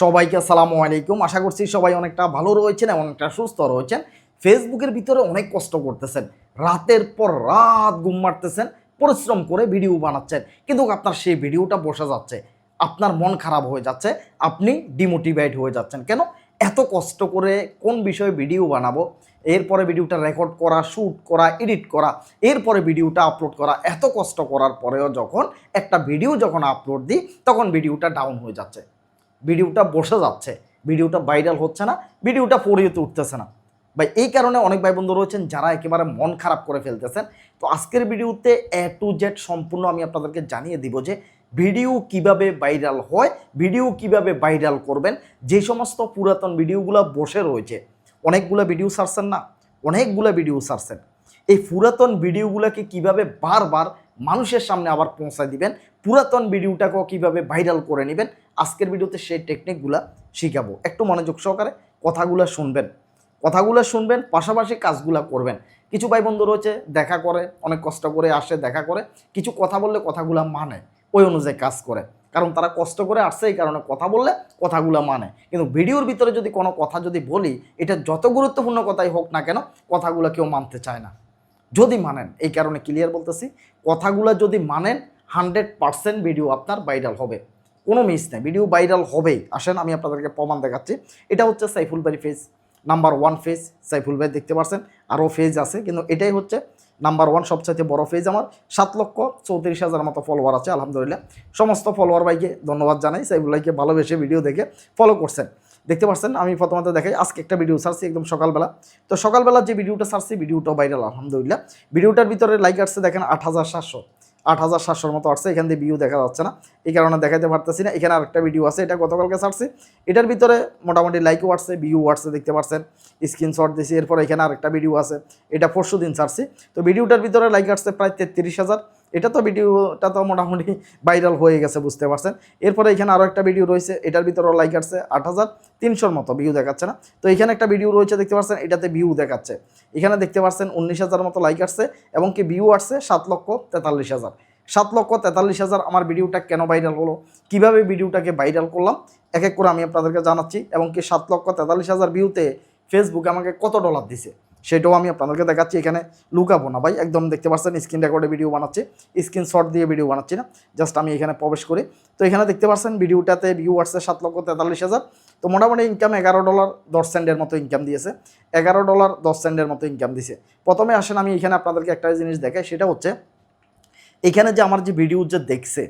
সবাইকে আসসালামু আলাইকুম। আশা করছি সবাই অনেকটা ভালো রয়েছেন এবং অনেকটা সুস্থ রয়েছেন। ফেসবুকের ভিতরে অনেক কষ্ট করতেছেন। রাতের পর রাত ঘুম মারতেছেন, পরিশ্রম করে ভিডিও বানাচ্ছেন। কিন্তু আপনার সেই ভিডিওটা বসে যাচ্ছে। আপনার মন খারাপ হয়ে যাচ্ছে। আপনি ডিমোটিভেট হয়ে যাচ্ছেন। কেন? এত কষ্ট করে কোন বিষয়ে ভিডিও বানাবো? এরপরে ভিডিওটা রেকর্ড করা শ্যুট করা এডিট করা, এরপরে ভিডিওটা আপলোড করা, এত কষ্ট করার পরেও যখন একটা ভিডিও যখন আপলোড দিই, তখন ভিডিওটা ডাউন হয়ে যাচ্ছে। ভিডিওটা বসে যাচ্ছে, ভিডিওটা ভাইরাল হচ্ছে না, ভিডিওটা পড়িয়েতে উঠতেছে না। ভাই, এই কারণে অনেক ভাই বন্ধু রয়েছেন যারা একেবারে মন খারাপ করে ফেলতেছেন। তো আজকের ভিডিওতে এ টু জেড সম্পূর্ণ আমি আপনাদেরকে জানিয়ে দিব যে ভিডিও কীভাবে ভাইরাল হয়, ভিডিও কীভাবে ভাইরাল করবেন, যে সমস্ত পুরাতন ভিডিওগুলো বসে রয়েছে। অনেকগুলো ভিডিও ছাড়ছেন না, অনেকগুলো ভিডিও সারছেন এই পুরাতন ভিডিওগুলোকে কীভাবে বারবার মানুষের সামনে আবার পৌঁছায় দিবেন, পুরাতন ভিডিওটাকেও কীভাবে ভাইরাল করে নেবেন আজকের ভিডিওতে সেই টেকনিকগুলো শিখাবো। একটু মনোযোগ সহকারে কথাগুলো শুনবেন। কথাগুলো শুনবেন, পাশাপাশি কাজগুলো করবেন। কিছু ভাই বন্ধু রয়েছে, দেখা করে, অনেক কষ্ট করে আসে, দেখা করে। কিছু কথা বললে কথাগুলো মানে ওই অনুযায়ী কাজ করে। কারণ তারা কষ্ট করে আসছে, এই কারণে কথা বললে কথাগুলো মানে। কিন্তু ভিডিওর ভিতরে যদি কোনো কথা যদি বলি, এটা যত গুরুত্বপূর্ণ কথাই হোক না কেন, কথাগুলো কেউ মানতে চায় না। যদি মানেন, এই কারণে ক্লিয়ার বলতেছি, কথাগুলো যদি মানেন হান্ড্রেড পারসেন্ট ভিডিও আপনার ভাইরাল হবে। কোনো মিস নেই ভিডিও ভাইরাল হবেই। আসেন, আমি আপনাদেরকে প্রমাণ দেখাচ্ছি। এটা হচ্ছে সাইফুল বাড়ি phase number one phase Saiful ভাই দেখতে পাচ্ছেন আরও ফেজ আছে, কিন্তু এটাই হচ্ছে নাম্বার ওয়ান সবচাইতে বড় ফেজ আমার। সাত লক্ষ চৌত্রিশ হাজার মতো ফলোয়ার আছে, আলহামদুলিল্লাহ। সমস্ত ফলোয়ার ভাইকে ধন্যবাদ জানাই, সাইফুল ভাইকে ভালোবেসে ভিডিও দেখে ফলো করছেন। দেখতে পাচ্ছেন আমি প্রথমত দেখাই, আজকে একটা ভিডিও ছাড়ছি একদম সকালবেলা। তো সকালবেলা যে ভিডিওটা ছাড়ছি ভিডিওটাও ভাইরাল আলহামদুলিল্লাহ। ভিডিওটার ভিতরে লাইক আসছে দেখেন আট হাজার সাতশো। আট হাজার সাতশোর মতো আসছে, এখান দিয়ে ভিউ দেখা যাচ্ছে না। এই কারণে দেখাতে পারতেছি না। এখানে আরেকটা ভিডিও আছে, এটা গতকালকে ছাড়ছি। এটার ভিতরে মোটামুটি লাইকও আসছে ভিউ আসছে দেখতে পাচ্ছেন স্ক্রিনশট দিয়েছি এরপর এখানে আরেকটা ভিডিও আছে, এটা পরশু দিন ছাড়ছি। তো ভিডিওটার ভিতরে লাইক আসছে প্রায় তেত্রিশ হাজার। এটা তো ভিডিওটা তো মোটামুটি ভাইরাল হয়ে গেছে, বুঝতে পারছেন? এরপরে এখানে আরও একটা ভিডিও রয়েছে, এটার ভিতরে লাইক আসছে আট হাজার তিনশোর মতো ভিউ দেখাচ্ছে না? তো এখানে একটা ভিডিও রয়েছে, দেখতে পাচ্ছেন এটাতে ভিউ দেখাচ্ছে। এখানে দেখতে পাচ্ছেন উনিশ হাজার মতো লাইক আসছে, এবং কি ভিউ আসছে সাত লক্ষ তেতাল্লিশ হাজার। সাত লক্ষ তেতাল্লিশ হাজার আমার ভিডিওটা কেন ভাইরাল হলো? কীভাবে ভিডিওটাকে ভাইরাল করলাম? এক এক করে আমি আপনাদেরকে জানাচ্ছি, এবং কি সাত লক্ষ তেতাল্লিশ হাজার ভিউতে ফেসবুক আমাকে কত ডলার দিছে? সেটাও আমি আপনাদেরকে দেখাচ্ছি। এখানে লুকাবো না ভাই, একদম দেখতে পাচ্ছেন স্ক্রিন রেকর্ডে ভিডিও বানাচ্ছি। স্ক্রিন শট দিয়ে ভিডিও বানাচ্ছি না জাস্ট আমি এখানে প্রবেশ করি। তো এখানে দেখতে পাচ্ছেন ভিডিওটাতে ভিউ সাত লক্ষ তেতাল্লিশ হাজার। তো মোটামুটি ইনকাম এগারো ডলার দশ সেন্টের মতো ইনকাম দিয়েছে। এগারো ডলার দশ সেন্টের মতো ইনকাম দিয়েছে প্রথমে আসেন, আমি এখানে আপনাদেরকে একটা জিনিস দেখাই, সেটা হচ্ছে, এখানে যে আমার যে ভিডিও যে দেখছে,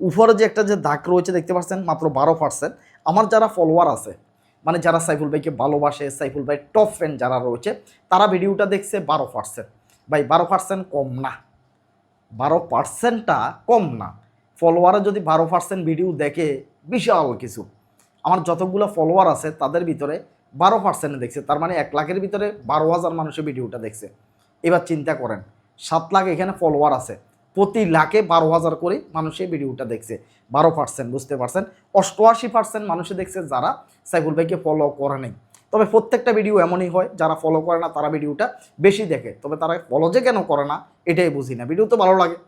উপরে যে একটা যে দাগ রয়েছে, দেখতে পাচ্ছেন, মাত্র বারো পার্সেন্ট আমার যারা ফলোয়ার আছে মানে যারা সাইফুল ভাইকে ভালোবাসে, সাইফুল ভাই টপ ফ্যান যারা রয়েছে, তারা ভিডিওটা দেখছে বারো পার্সেন্ট ভাই, বারো পার্সেন্ট কম না। বারো পার্সেন্টটা কম না। ফলোয়ারে যদি বারো পার্সেন্ট ভিডিও দেখে, বিশাল কিছু। আমার যতগুলো ফলোয়ার আছে, তাদের ভিতরে বারো পার্সেন্ট দেখছে। তার মানে এক লাখের ভিতরে বারো হাজার মানুষের ভিডিওটা দেখছে। এবার চিন্তা করেন, সাত লাখ এখানে ফলোয়ার আছে। প্রতি লাখে বারো হাজার করে মানুষে ভিডিওটা দেখছে। বারো পার্সেন্ট বুঝতে পারছেন? অষ্টআশি পার্সেন্ট মানুষে দেখছে যারা সাইফুল ভাইকে ফলো করে নেই। তবে প্রত্যেকটা ভিডিও এমনই হয়, যারা ফলো করে না তারা ভিডিওটা বেশি দেখে। তবে তারা ফলো যে কেন করে না, এটাই বুঝি না। ভিডিও তো ভালো লাগে।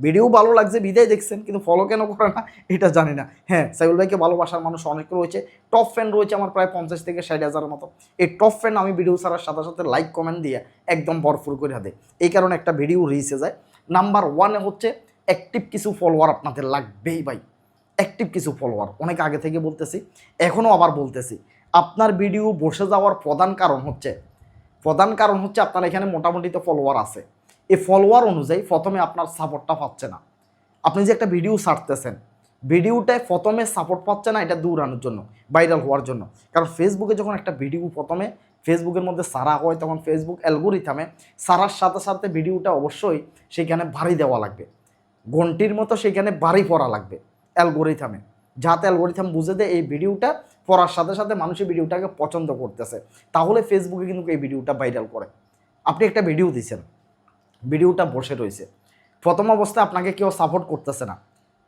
ভিডিও ভালো লাগছে, বিদায় দেখছেন, কিন্তু ফলো কেন করে না, এটা জানি না। হ্যাঁ সাইফুল ভাইকে ভালোবাসার মানুষ অনেক রয়েছে। টপ ফ্যান রয়েছে আমার প্রায় পঞ্চাশ থেকে ষাট হাজারের মতো। এই টপ ফ্যান আমি ভিডিও ছাড়ার সাথে সাথে লাইক কমেন্ট দিয়ে একদম ভরপুর করে দেয়। এই কারণে একটা ভিডিও রিচে যায়। নাম্বার ওয়ানে হচ্ছে অ্যাক্টিভ কিছু ফলোয়ার আপনাদের লাগবেই ভাই। অ্যাক্টিভ কিছু ফলোয়ার অনেক আগে থেকে বলতেছি এখনও আবার বলতেছি। আপনার ভিডিও বসে যাওয়ার প্রধান কারণ হচ্ছে, প্রধান কারণ হচ্ছে আপনার এখানে মোটামুটি তো ফলোয়ার আছে। এই ফলোয়ার অনুযায়ী প্রথমে আপনার সাপোর্টটা পাচ্ছে না। আপনি যে একটা ভিডিও ছাড়তেছেন ভিডিওটায় প্রথমে সাপোর্ট পাচ্ছে না এটা দৌড়ানোর জন্য ভাইরাল হওয়ার জন্য। কারণ ফেসবুকে যখন একটা ভিডিও প্রথমে ফেসবুকের মধ্যে সারা হয়, তখন ফেসবুক অ্যালগোরিথামে সারার সাথে সাথে ভিডিওটা অবশ্যই সেখানে ভারী দেওয়া লাগবে। ঘন্টির মতো সেখানে ভারী পড়া লাগবে অ্যালগোরিথামে যাতে অ্যালগোরিথাম বুঝে দেয় এই ভিডিওটা পড়ার সাথে সাথে মানুষের ভিডিওটাকে পছন্দ করতেছে। তাহলে ফেসবুকে কিন্তু এই ভিডিওটা ভাইরাল করে। আপনি একটা ভিডিও দিচ্ছেন ভিডিওটা বসে রয়েছে। প্রথম অবস্থায় আপনাকে কেউ সাপোর্ট করতেছে না।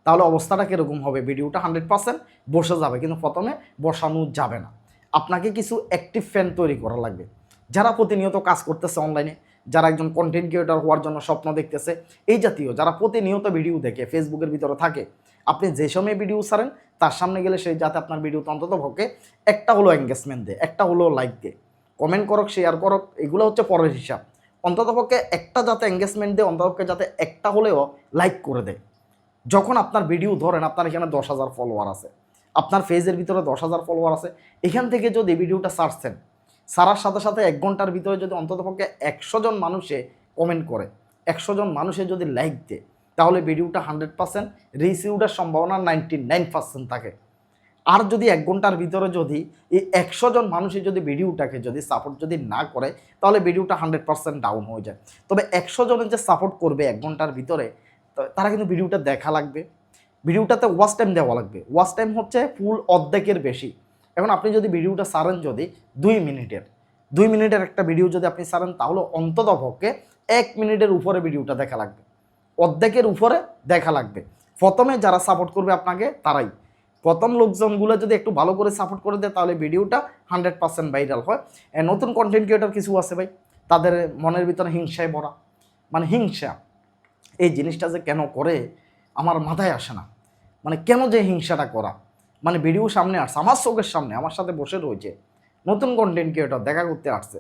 তাহলে অবস্থাটা কীরকম হবে? ভিডিওটা হান্ড্রেড পার্সেন্ট বসে যাবে। কিন্তু প্রথমে বসানো যাবে না। আপনাকে কিছু অ্যাক্টিভ ফ্যান তৈরি করা লাগবে। যারা প্রতিনিয়ত কাজ করতেছে অনলাইনে যারা একজন কন্টেন্ট ক্রিয়েটর হওয়ার জন্য স্বপ্ন দেখতেছে, এই জাতীয় যারা প্রতিনিয়ত ভিডিও দেখে ফেসবুকের ভিতরে থাকে, আপনি যে সময় ভিডিও ছাড়েন, তার সামনে গেলে সে যাতে আপনার ভিডিওতে অন্তত পক্ষে একটা হলো এঙ্গেজমেন্ট দেয়, একটা হলো লাইক দেয়। কমেন্ট করক শেয়ার করক, এগুলো হচ্ছে পরের হিসাব। অন্ততপক্ষে একটা যাতে এঙ্গেজমেন্ট দেয় অন্ততপক্ষে যাতে একটা হলেও লাইক করে দেয়। যখন আপনার ভিডিও ধরেন, আপনার এখানে দশ হাজার ফলোয়ার আছে আপনার ফেজের ভিতরে দশ হাজার ফলোয়ার আছে, এখান থেকে যদি ভিডিওটা সারছেন সারার সাথে সাথে এক ঘণ্টার ভিতরে যদি অন্ততপক্ষে একশো জন মানুষে কমেন্ট করে একশো জন মানুষে যদি লাইক দেয়, তাহলে ভিডিওটা হান্ড্রেড পার্সেন্ট রিসিউডের সম্ভাবনা নাইনটি নাইন পার্সেন্ট থাকে। আর যদি এক ঘণ্টার ভিতরে যদি এই একশো জন মানুষই যদি ভিডিওটাকে যদি সাপোর্ট যদি না করে, তাহলে ভিডিওটা হান্ড্রেড পার্সেন্ট ডাউন হয়ে যায়। তবে একশো জনের যে সাপোর্ট করবে এক ঘণ্টার ভিতরে তারা কিন্তু ভিডিওটা দেখা লাগবে। ভিডিওটাতে ওয়াচ টাইম দেওয়া লাগবে। ওয়াচ টাইম হচ্ছে ফুল অর্ধেকের বেশি। এখন আপনি যদি ভিডিওটা সারেন যদি দুই মিনিটের। দুই মিনিটের একটা ভিডিও যদি আপনি সারেন, তাহলে অন্তত পক্ষে এক মিনিটের উপরে ভিডিওটা দেখা লাগবে। অর্ধেকের উপরে দেখা লাগবে। প্রথমে যারা সাপোর্ট করবে আপনাকে, তারাই। প্রথম লোকজনগুলো যদি একটু ভালো করে সাপোর্ট করে দেয়, তাহলে ভিডিওটা হান্ড্রেড পার্সেন্ট ভাইরাল হয়। নতুন কন্টেন্ট ক্রিয়েটার কিছু আছে ভাই? তাদের মনের ভিতরে হিংসায় ভরা। মানে হিংসা। এই জিনিসটা যে কেন করে? আমার মাথায় আসে না। মানে কেন যে হিংসাটা করা? মানে ভিডিও সামনে আসছে, আমার চোখের সামনে, আমার সাথে বসে রয়েছে। নতুন কন্টেন্ট ক্রিয়েটর দেখা করতে আসছে।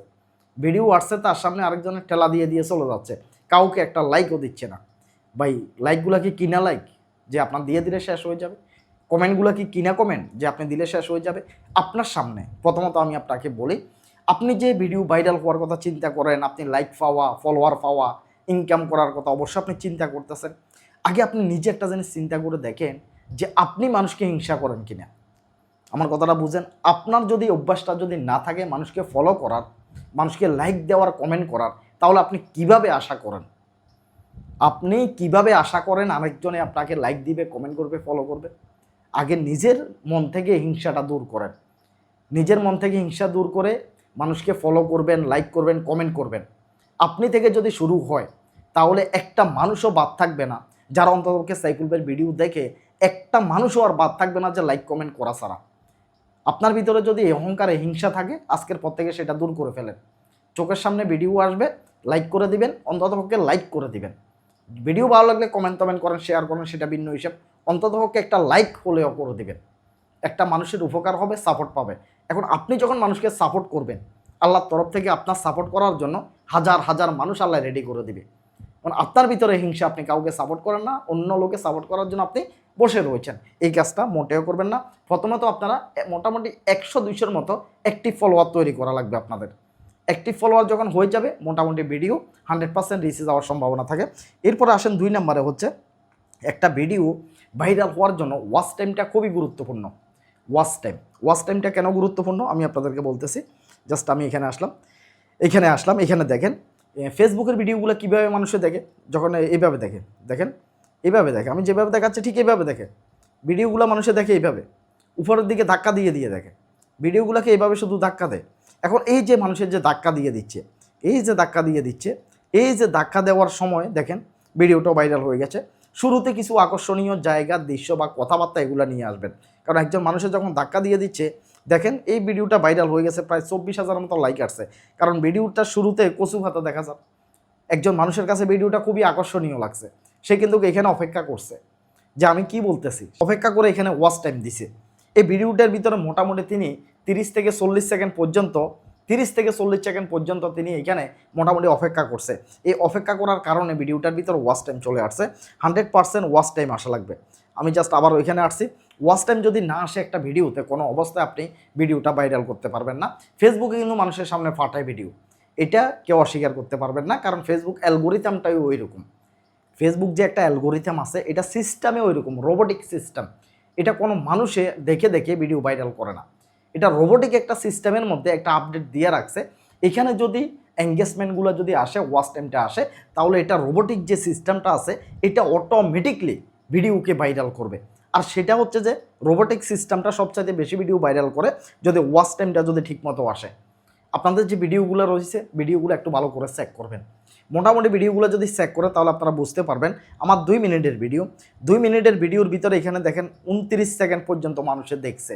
ভিডিও আসছে, তার সামনে আরেকজনের ঠেলা দিয়ে দিয়ে চলে যাচ্ছে। কাউকে একটা লাইকও দিচ্ছে না। ভাই লাইকগুলো কি কিনা লাইক যে আপনার দিয়ে দিলে শেষ হয়ে যাবে। কমেন্টগুলো কি কিনা কমেন্ট যে আপনি দিলে শেষ হয়ে যাবে। আপনার সামনে, প্রথমত আমি আপনাকে বলি, আপনি যে ভিডিও ভাইরাল হওয়ার কথা চিন্তা করেন, আপনি লাইক পাওয়া ফলোয়ার পাওয়া ইনকাম করার কথা অবশ্যই আপনি চিন্তা করতেছেন। আগে আপনি নিজে একটা জিনিস চিন্তা করে দেখেন যে আপনি মানুষকে হিংসা করেন কিনা। আমার কথাটা বুঝেন, আপনার যদি অভ্যাসটা যদি না থাকে মানুষকে ফলো করার, মানুষকে লাইক দেওয়ার কমেন্ট করার, তাহলে আপনি কীভাবে আশা করেন? আপনি কীভাবে আশা করেন আরেকজনে আপনাকে লাইক দিবে কমেন্ট করবে ফলো করবে? আগে নিজের মন থেকে হিংসাটা দূর করেন। নিজের মন থেকে হিংসা দূর করে মানুষকে ফলো করবেন লাইক করবেন কমেন্ট করবেন। আপনি থেকে যদি শুরু হয়, তাহলে একটা মানুষও বাদ থাকবে না। যারা অন্ততপক্ষে সাইকুলবের ভিডিও দেখে একটা মানুষও আর বাদ থাকবে না যে লাইক কমেন্ট করা ছাড়া। আপনার ভিতরে যদি অহংকারে হিংসা থাকে, আজকের পর থেকে সেটা দূর করে ফেলেন। চোখের সামনে ভিডিও আসবে লাইক করে দিবেন, অন্ততপক্ষে লাইক করে দিবেন। ভিডিও ভালো লাগলে কমেন্ট টমেন্ট করেন শেয়ার করেন, সেটা ভিন্ন হিসাব। অন্ততপক্ষে একটা লাইক হলেও করে দিবেন। একটা মানুষের উপকার হবে সাপোর্ট পাবে। এখন আপনি যখন মানুষকে সাপোর্ট করবেন, আল্লাহর তরফ থেকে আপনার সাপোর্ট করার জন্য হাজার হাজার মানুষ আল্লাহ রেডি করে দিবে। কারণ আপনার ভিতরে হিংসা, আপনি কাউকে সাপোর্ট করেন না, অন্য লোকে সাপোর্ট করার জন্য আপনি বসে রয়েছেন। এই কাজটা মোটেও করবেন না। প্রথমত আপনারা মোটামুটি একশো, দুইশোর মতো একটি ফলোয়ার তৈরি করা লাগবে আপনাদের। অ্যাক্টিভ ফলোয়ার যখন হয়ে যাবে, মোটামুটি ভিডিও হান্ড্রেড পার্সেন্ট রিচে যাওয়ার সম্ভাবনা থাকে। এরপরে আসেন দুই নম্বরে হচ্ছে, একটা ভিডিও ভাইরাল হওয়ার জন্য ওয়াচ টাইমটা খুবই গুরুত্বপূর্ণ। ওয়াচ টাইম ওয়াচ টাইমটা কেন গুরুত্বপূর্ণ? আমি আপনাদেরকে বলতেছি। জাস্ট আমি এখানে আসলাম। এখানে আসলাম। এখানে দেখেন ফেসবুকের ভিডিওগুলো কীভাবে মানুষে দেখে? যখন এইভাবে দেখে। দেখেন? এইভাবে দেখে। আমি যেভাবে দেখাচ্ছি, ঠিক এইভাবে দেখে। ভিডিওগুলো মানুষে দেখে এইভাবে। উপরের দিকে ধাক্কা দিয়ে দিয়ে দেখে। ভিডিওগুলোকে এইভাবে শুধু ধাক্কা দেয়। এখন এই যে মানুষের যে ধাক্কা দিয়ে দিচ্ছে, এই যে ধাক্কা দিয়ে দিচ্ছে, এই যে ধাক্কা দেওয়ার সময় দেখেন ভিডিওটাও ভাইরাল হয়ে গেছে। শুরুতে কিছু আকর্ষণীয় জায়গা, দৃশ্য বা কথাবার্তা এগুলো নিয়ে আসবেন। কারণ একজন মানুষের যখন ধাক্কা দিয়ে দিচ্ছে দেখেন, এই ভিডিওটা ভাইরাল হয়ে গেছে, প্রায় চব্বিশ হাজার মতো লাইক আসছে। কারণ ভিডিওটা শুরুতে কচু ভাতা দেখা যাক একজন মানুষের কাছে ভিডিওটা খুবই আকর্ষণীয় লাগছে। সে কিন্তু এখানে অপেক্ষা করছে যে আমি কি বলতেছি? অপেক্ষা করে এখানে ওয়াচ টাইম দিছে। এই ভিডিওটার ভিতরে মোটামুটি তিনি তিরিশ থেকে চল্লিশ সেকেন্ড পর্যন্ত তিরিশ থেকে চল্লিশ সেকেন্ড পর্যন্ত তিনি এখানে মোটামুটি অপেক্ষা করছে। এই অপেক্ষা করার কারণে ভিডিওটার ভিতরে ওয়াচ টাইম চলে আসছে। হান্ড্রেড পার্সেন্ট ওয়াচ টাইম আসা লাগবে। আমি জাস্ট আবার ওইখানে আসছি। ওয়াচ টাইম যদি না আসে একটা ভিডিওতে, কোনো অবস্থায় আপনি ভিডিওটা ভাইরাল করতে পারবেন না। ফেসবুকে কিন্তু মানুষের সামনে ফাটায় ভিডিও এটা কেউ অস্বীকার করতে পারবেন না, কারণ ফেসবুক অ্যালগোরিথামটাই ওই রকম ফেসবুক যে একটা অ্যালগোরিথাম আছে, এটা সিস্টেমে ওই রকম রোবোটিক সিস্টেম এটা কোনো মানুষে দেখে দেখে ভিডিও ভাইরাল করে না। এটা রোবোটিক একটা সিস্টেমের মধ্যে একটা আপডেট দিয়ে রাখছে। এখানে যদি এঙ্গেজমেন্টগুলো যদি আসে ওয়াচ টাইমটা আসে, তাহলে এটা রোবোটিক যে সিস্টেমটা আছে, এটা অটোমেটিকলি ভিডিওকে ভাইরাল করবে। আর সেটা হচ্ছে যে রোবোটিক সিস্টেমটা সবচাইতে বেশি ভিডিও ভাইরাল করে যদি ওয়াচ টাইমটা যদি ঠিকমতো আসে। আপনাদের যে ভিডিওগুলো রয়েছে ভিডিওগুলো একটু ভালো করে চেক করবেন। মোটামুটি ভিডিওগুলো যদি চেক করে তাহলে আপনারা বুঝতে পারবেন। আমার দুই মিনিটের ভিডিও। দুই মিনিটের ভিডিওর ভিতরে এখানে দেখেন উনত্রিশ সেকেন্ড পর্যন্ত মানুষে দেখছে।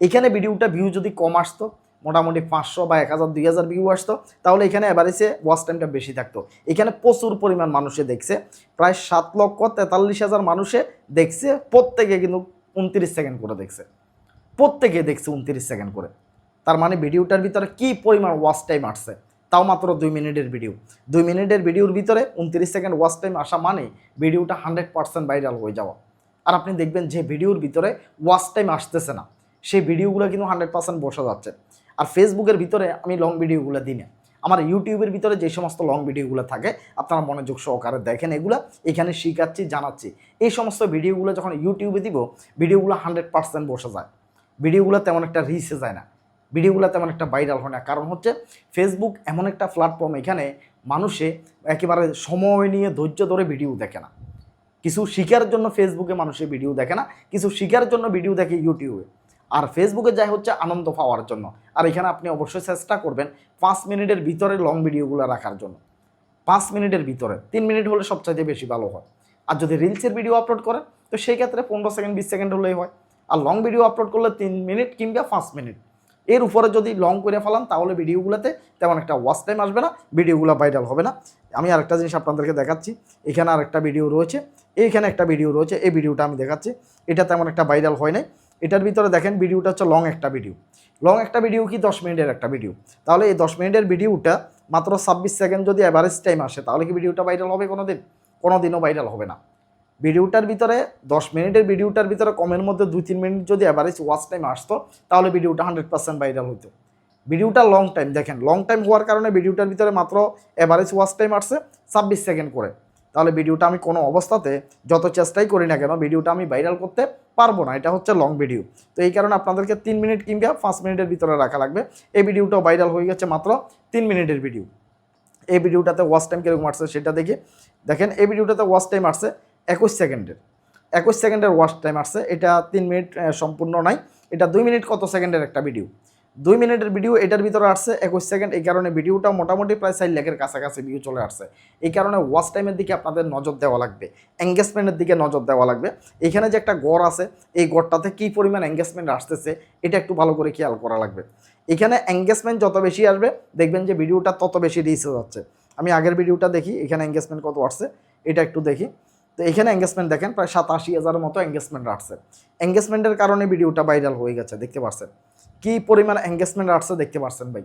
এখানে ভিডিওটা ভিউ যদি কম আসতো, মোটামুটি পাঁচশো বা এক হাজার, দুই হাজার ভিউ আসতো, তাহলে এখানে এভারেজে ওয়াচ টাইমটা বেশি থাকতো। এখানে প্রচুর পরিমাণ মানুষে দেখছে। প্রায় সাত লক্ষ তেতাল্লিশ হাজার মানুষে দেখছে, প্রত্যেকে কিন্তু উনত্রিশ সেকেন্ড করে দেখছে। প্রত্যেকে দেখছে উনত্রিশ সেকেন্ড করে। তার মানে ভিডিওটার ভিতরে কি পরিমাণ ওয়াচ টাইম আসছে? তাও মাত্র দুই মিনিটের ভিডিও দুই মিনিটের ভিডিওর ভিতরে উনত্রিশ সেকেন্ড ওয়াচ টাইম আসা মানে ভিডিওটা হান্ড্রেড পার্সেন্ট ভাইরাল হয়ে যাওয়া। আর আপনি দেখবেন যে ভিডিওর ভিতরে ওয়াচ টাইম আসতেছে না। সেই ভিডিওগুলো কিন্তু হান্ড্রেড পার্সেন্ট বসে যাচ্ছে। আর ফেসবুকের ভিতরে আমি লং ভিডিওগুলো দিই না। আমার ইউটিউবের ভিতরে যে সমস্ত লং ভিডিওগুলো থাকে, আপনারা মনোযোগ সহকারে দেখেন এগুলো। এখানে শিখাচ্ছি, জানাচ্ছি। এই সমস্ত ভিডিওগুলো যখন ইউটিউবে দিব ভিডিওগুলো হান্ড্রেড পার্সেন্ট বসে যায়। ভিডিওগুলো তেমন একটা রিচে যায় না। ভিডিওগুলো তেমন একটা ভাইরাল হয় না। কারণ হচ্ছে ফেসবুক এমন একটা প্ল্যাটফর্ম এখানে মানুষে একেবারে সময় নিয়ে ধৈর্য ধরে ভিডিও দেখে না। কিছু শিকার জন্য ফেসবুকে মানুষের ভিডিও দেখে না, কিছু শিকার জন্য ভিডিও দেখে ইউটিউবে আর ফেসবুকে যায় হচ্ছে আনন্দ পাওয়ার জন্য। আর এখানে আপনি অবশ্যই চেষ্টা করবেন পাঁচ মিনিটের ভিতরে লং ভিডিওগুলো রাখার জন্য। পাঁচ মিনিটের ভিতরে, তিন মিনিট হলে সবচাইতে বেশি ভালো হয়। আর যদি রিলসের ভিডিও আপলোড করেন, তো সেই ক্ষেত্রে পনেরো সেকেন্ড বিশ সেকেন্ড হলেই হয়। আর লং ভিডিও আপলোড করলে তিন মিনিট কিংবা পাঁচ মিনিট। এর উপরে যদি লং করে ফেলান তাহলে ভিডিওগুলোতে তেমন একটা ওয়াচ টাইম আসবে না ভিডিওগুলো ভাইরাল হবে না। আমি আরেকটা জিনিস আপনাদেরকে দেখাচ্ছি, এখানে আরেকটা ভিডিও রয়েছে, এইখানে একটা ভিডিও রয়েছে, এই ভিডিওটা আমি দেখাচ্ছি। এটা তেমন একটা ভাইরাল হয় নাই। এটার ভিতরে দেখেন ভিডিওটা হচ্ছে লং একটা ভিডিও লং একটা ভিডিও কি দশ মিনিটের একটা ভিডিও তাহলে এই দশ মিনিটের ভিডিওটা মাত্র ছাব্বিশ সেকেন্ড যদি অ্যাভারেজ টাইম আসে, তাহলে কি ভিডিওটা ভাইরাল হবে কোনো দিন কোনো দিনও ভাইরাল হবে না। ভিডিওটার ভিতরে দশ মিনিটের ভিডিওটার ভিতরে কমের মধ্যে দুই তিন মিনিট যদি অ্যাভারেজ ওয়াচ টাইম আসতো, তাহলে ভিডিওটা হান্ড্রেড পার্সেন্ট ভাইরাল হতো ভিডিওটা লং টাইম দেখেন লং টাইম হওয়ার কারণে ভিডিওটার ভিতরে মাত্র অ্যাভারেজ ওয়াচ টাইম আসছে ছাব্বিশ সেকেন্ড করে। তাহলে ভিডিওটা আমি কোনো অবস্থাতে যত চেষ্টাই করি না কেন, ভিডিওটা আমি ভাইরাল করতে পারব না। এটা হচ্ছে লং ভিডিও তো এই কারণে আপনাদেরকে তিন মিনিট কিংবা পাঁচ মিনিটের ভিতরে রাখা লাগবে। এই ভিডিওটাও ভাইরাল হয়ে গেছে মাত্র তিন মিনিটের ভিডিও এই ভিডিওটাতে ওয়াচ টাইম কীরকম আসছে সেটা দেখি। দেখেন, এই ভিডিওটাতে ওয়াচ টাইম আসছে একুশ সেকেন্ডের। একুশ সেকেন্ডের ওয়াচ টাইম আসছে। এটা তিন মিনিট সম্পূর্ণ নাই। এটা দুই মিনিট কত সেকেন্ডের একটা ভিডিও দুই মিনিটের ভিডিও এটার ভিতরে আসছে একুশ সেকেন্ড। এই কারণে ভিডিওটা মোটামুটি প্রায় চার লাখের কাছাকাছি ভিউ চলে আসছে। এই কারণে ওয়াচ টাইমের দিকে আপনাদের নজর দেওয়া লাগবে। এঙ্গেজমেন্টের দিকে নজর দেওয়া লাগবে। এখানে যে একটা গড় আছে, এই গড়টাতে কী পরিমাণ এঙ্গেজমেন্ট আসতেছে, এটা একটু ভালো করে খেয়াল করা লাগবে। এখানে এঙ্গেজমেন্ট যত বেশি আসবে, দেখবেন যে ভিডিওটা তত বেশি রিচ হয়ে যাচ্ছে। আমি আগের ভিডিওটা দেখি, এখানে এঙ্গেজমেন্ট কত আসছে, এটা একটু দেখি। তো এখানে এঙ্গেজমেন্ট দেখেন, প্রায় সাতাশি হাজারের মতো এঙ্গেজমেন্ট আসছে। এঙ্গেজমেন্টের কারণে ভিডিওটা ভাইরাল হয়ে গেছে, দেখতে পাচ্ছেন কি পরিমাণ এঙ্গেজমেন্ট আসছে দেখতে পাচ্ছেন ভাই?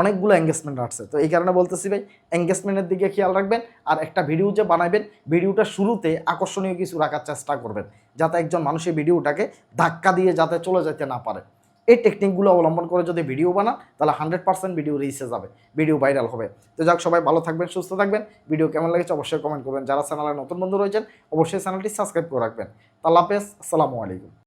অনেকগুলো এঙ্গেজমেন্ট আসছে। তো এই কারণে বলতেছি ভাই এঙ্গেজমেন্টের দিকে খেয়াল রাখবেন আর একটা ভিডিও যে বানাবেন ভিডিওটা শুরুতে আকর্ষণীয় কিছু রাখার চেষ্টা করবেন, যাতে একজন মানুষের ভিডিওটাকে ধাক্কা দিয়ে যাতে চলে যেতে না পারে। এই টেকনিকগুলো অবলম্বন করে যদি ভিডিও বানান, তাহলে হান্ড্রেড পার্সেন্ট ভিডিও রিসে যাবে ভিডিও ভাইরাল হবে। তো যাক, সবাই ভালো থাকবেন, সুস্থ থাকবেন। ভিডিও কেমন লেগেছে অবশ্যই কমেন্ট করবেন। যারা চ্যানেলে নতুন বন্ধু রয়েছেন, অবশ্যই চ্যানেলটি সাবস্ক্রাইব করে রাখবেন। তাল্লাহ হাফেজ, আসসালামু আলাইকুম।